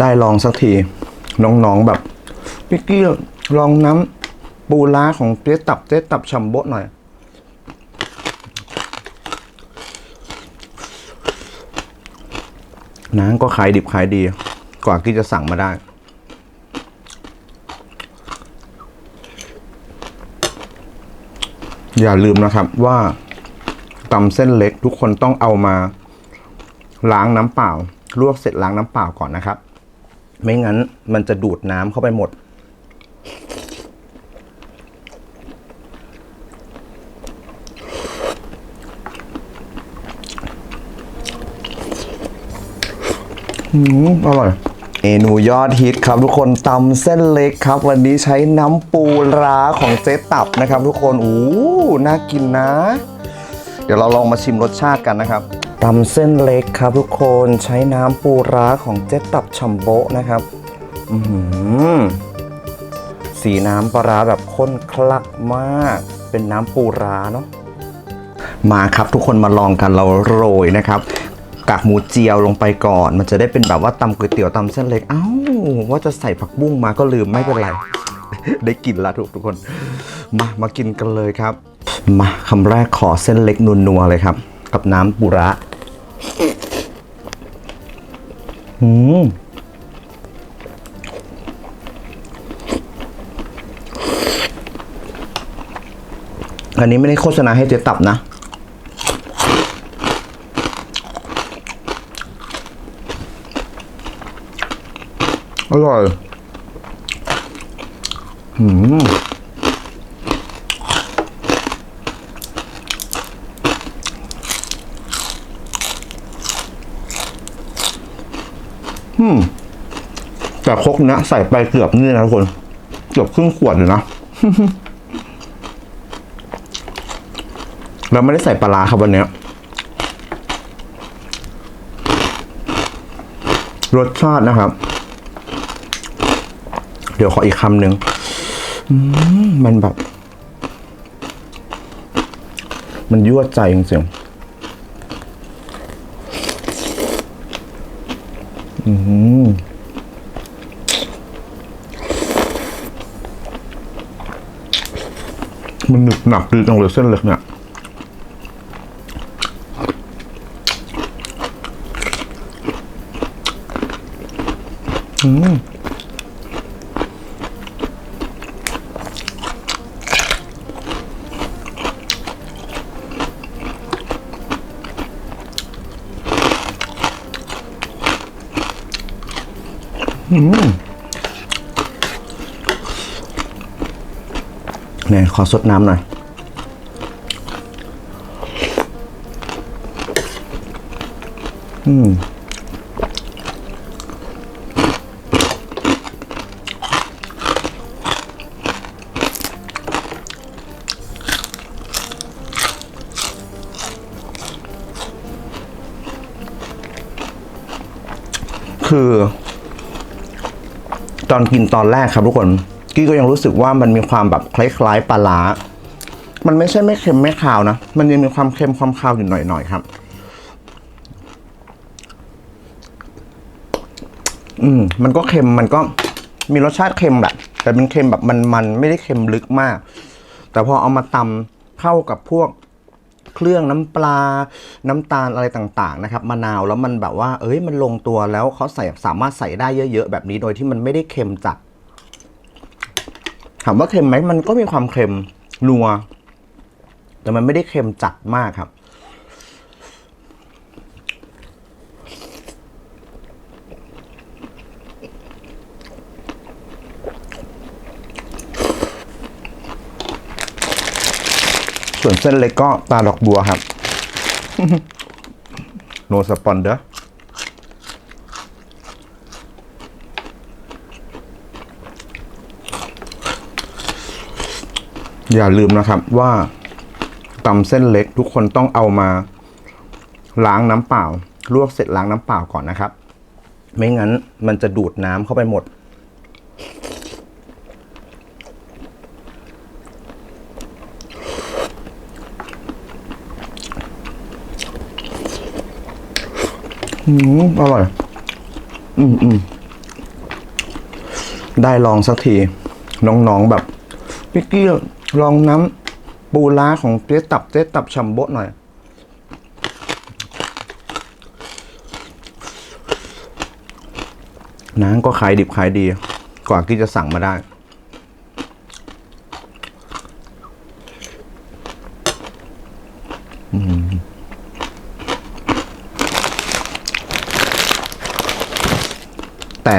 ได้ลองสักที น้องๆแบบพี่กี้ลองน้ำปูล้าของเจ๊ตับเจ๊ตับชัมโบะหน่อย น้ำก็ขายดิบขายดี กว่าที่จะสั่งมาได้อย่าลืมนะครับว่าตำเส้นเล็กทุกคนต้องเอามาล้างน้ำเปล่า ลวกเสร็จล้างน้ำเปล่าก่อนนะครับ ไม่งั้นมันจะดูดน้ำเข้าไปหมด อืมอร่อย เมนูยอดฮิตครับทุกคนตำเส้นเล็กครับ วันนี้ใช้น้ำปูร้าของเจ๊ตับนะครับ ทุกคน อู้ น่ากินนะ เดี๋ยวเราลองมาชิมรสชาติกันนะครับ ตำเส้นเล็กครับทุกคนใช้น้ำปูร้าของเจ๊ตับชัมโบะนะครับอือหือสีน้ำปลาร้าแบบข้นคลักมาก เป็นน้ำปูร้าเนาะมาครับทุกคนมาลองกันเราโรยนะครับกากหมูเจียวลงไปก่อน มันจะได้เป็นแบบว่าตำก๋วยเตี๋ยวตำเส้นเล็ก เอ้า ว่าจะใส่ผักบุ้งมาก็ลืมไม่เป็นไร ได้กินละทุกทุกคน มามากินกันเลยครับ มาคำแรกขอเส้นเล็กนัวๆเลยครับ กับน้ำปูระอืมอันนี้ไม่ได้โฆษณาให้เจ๊ตับนะ อร่อยหืม อืม แต่ครกเนี้ยใส่ไปเกือบนี่นะทุกคน เกือบครึ่งขวดเลยนะเราไม่ได้ใส่ปลาครับวันเนี้ยรสชาตินะครับ เดี๋ยวขออีกคำหนึ่งมมันแบบ มันยั่วใจจริงๆ อืมมันหนึบหนับดีจังเลยเส้นเล็กเนี่ยอืม เนี่ยขอสดน้ำหน่อย อืมคือ ตอนกินตอนแรกครับทุกคนกี้ก็ยังรู้สึกว่ามันมีความแบบคล้ายๆปลาร้ามันไม่ใช่ไม่เค็มไม่คาวนะ มันยังมีความเค็มความคาวอยู่หน่อยๆครับ อืม มันก็เค็มมันก็มีรสชาติเค็มแบบแต่เป็นเค็มแบบมันๆไม่ได้เค็มลึกมาก แต่พอเอามาตำเข้ากับพวก เครื่องน้ำปลา น้ำตาลอะไรต่างๆนะครับมะนาวแล้วมันแบบว่า เอ้ยมันลงตัวแล้วเขาใส่สามารถใส่ได้เยอะๆแบบนี้โดยที่มันไม่ได้เค็มจัดถามว่าเค็มไหมมันก็มีความเค็มนัว แต่มันไม่ได้เค็มจัดมากครับ เส้นเล็กก็ตาดอกบัวครับ โนสปอนเดอร์อย่าลืมนะครับว่าตำเส้นเล็กทุกคนต้องเอามาล้างน้ำเปล่า ลวกเสร็จล้างน้ำเปล่าก่อนนะครับ ไม่งั้นมันจะดูดน้ำเข้าไปหมด อืมอร่อย อืมอืมได้ลองสักที น้องๆแบบพี่กี้ลองน้ำปูร้าของเจ๊ตับเจ๊ตับชัมโบะหน่อย น้ำก็ขายดิบขายดี กว่าที่จะสั่งมาได้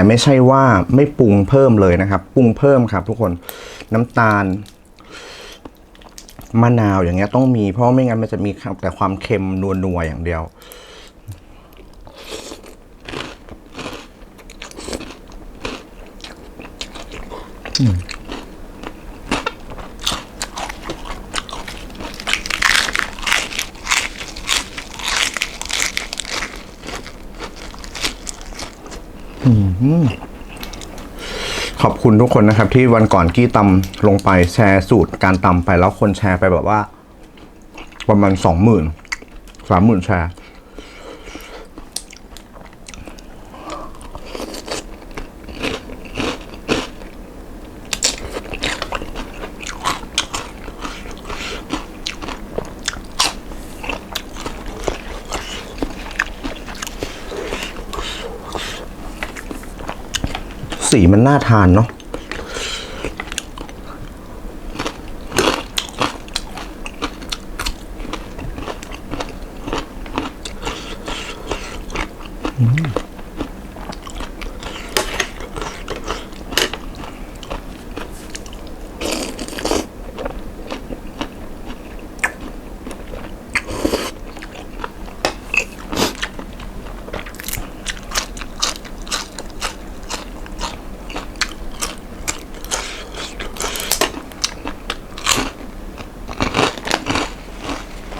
ไม่ใช่ว่าไม่ปรุงเพิ่มเลยนะครับ ปรุงเพิ่มครับ ทุกคนน้ำตาล มะนาวอย่างเงี้ยต้องมี เพราะไม่งั้นมันจะมีแต่ความเค็มนัวๆอย่างเดียว ขอบคุณทุกคนนะครับ ที่วันก่อนกี้ตำลงไปแชร์สูตรการตำไปแล้วคนแชร์ไปแบบว่า ประมาณสองหมื่นสามหมื่นแชร์ สีมันน่าทานเนาะ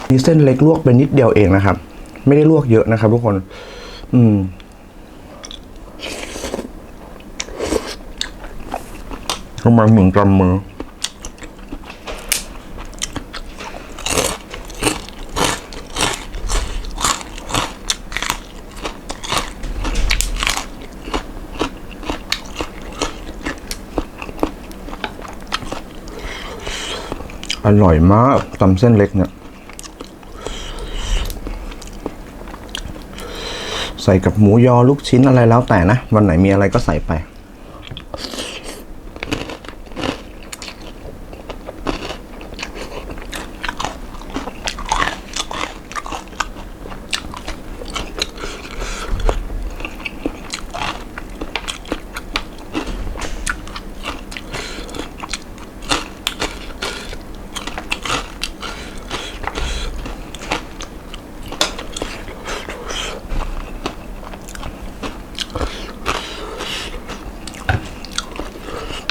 มีเส้นเล็กลวกไปนิดเดียวเองนะครับ ไม่ได้ลวกเยอะนะครับ ทุกคน อืมทำไมาเหมือนกำมืออร่อยมากตำเส้นเล็กเนี่ย ใส่กับหมูยอลูกชิ้นอะไรแล้วแต่นะ วันไหนมีอะไรก็ใส่ไป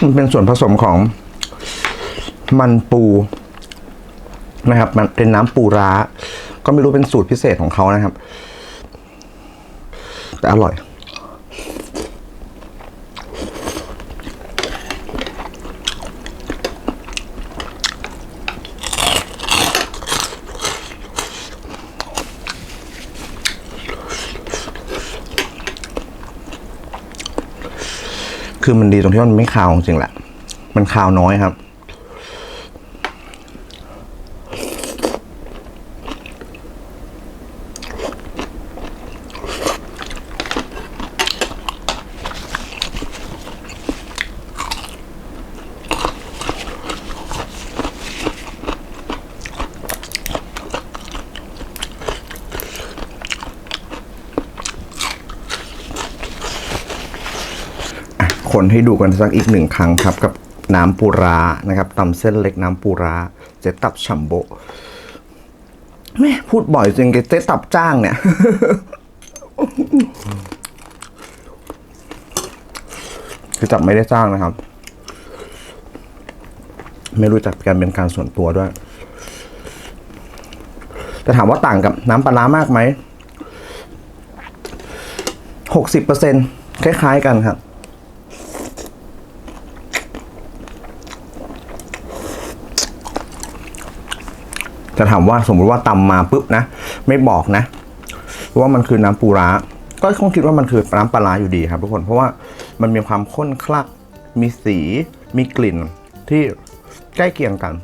มันเป็นส่วนผสมของมันปูนะครับ มันเป็นน้ำปูร้า ก็ไม่รู้เป็นสูตรพิเศษของเขานะครับ แต่อร่อย คือมันดีตรงที่มันไม่คาวจริงๆแหละ มันคาวน้อยครับ คนให้ดูกันสักอีกหนึ่งครั้งครับ กับน้ำปูร้านะครับตำเส้นเล็กน้ำปูราเจ๊ตับชัมโบแม่พูดบ่อยจริงเจ๊ตับจ้างเนี่ยคือจับไม่ได้จ้างนะครับ ไม่รู้จักกันเป็นการส่วนตัวด้วย แต่ถามว่าต่างกับน้ำปลาร้ามากไหมหกสิบเปอร์เซ็นคล้าย ๆ กันครับ จะถามว่าสมมุติว่าตำมาปุ๊บนะ ไม่บอกนะ ว่ามันคือน้ำปูร้า ก็คงคิดว่ามันคือน้ำปลาร้าอยู่ดีครับทุกคนเพราะว่ามันมีความข้นคลัก มีสี มีกลิ่นที่ใกล้เคียงกัน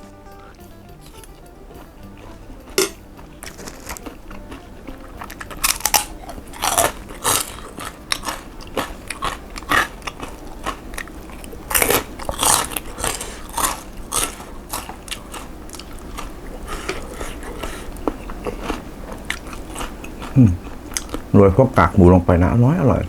โรยพวกกากหมูลงไปนะอร่อยอร่อย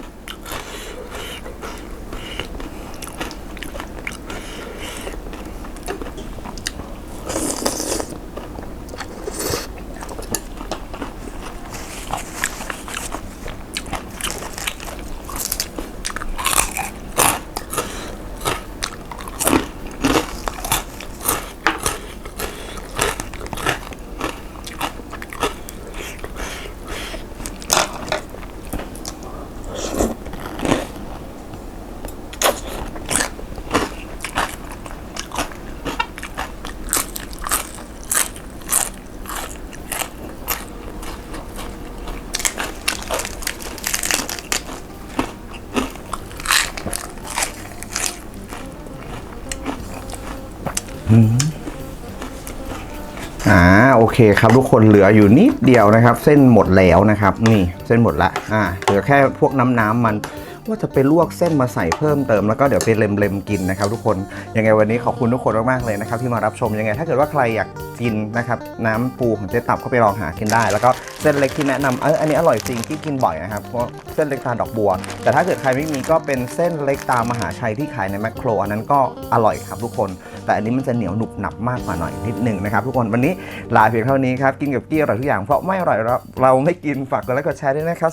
อ่าโอเคครับทุกคนเหลืออยู่นิดเดียวนะครับ เส้นหมดแล้วนะครับ นี่เส้นหมดละอ่าเหลือแค่พวกน้ำน้ำมัน ว่าจะไปลวกเส้นมาใส่เพิ่มเติมแล้วก็เดี๋ยวไปเล็มๆกินนะครับทุกคนยังไงวันนี้ขอบคุณทุกคนมากๆเลยนะครับที่มารับชมยังไง ถ้าเกิดว่าใครอยากกินนะครับน้ำปูของเจ๊ตับก็ไปลองหากินได้ แล้วก็เส้นเล็กที่แนะนำเอออันนี้อร่อยจริงที่กินบ่อยนะครับเพราะเส้นเล็กตาดอกบัว แต่ถ้าเกิดใครไม่มีก็เป็นเส้นเล็กตามหาชัยที่ขายในแมคโครอันนั้นก็อร่อยครับทุกคน แต่อันนี้มันจะเหนียวหนุบหนับมากกว่าหน่อยนิดนึงนะครับทุกคนวันนี้ลาเพียงเท่านี้ครับกินกับกี้อร่อยทุกอย่างเพราะไม่อร่อยเราเราไม่กินฝากกดไลค์กดแชร์ด้วยนะครับ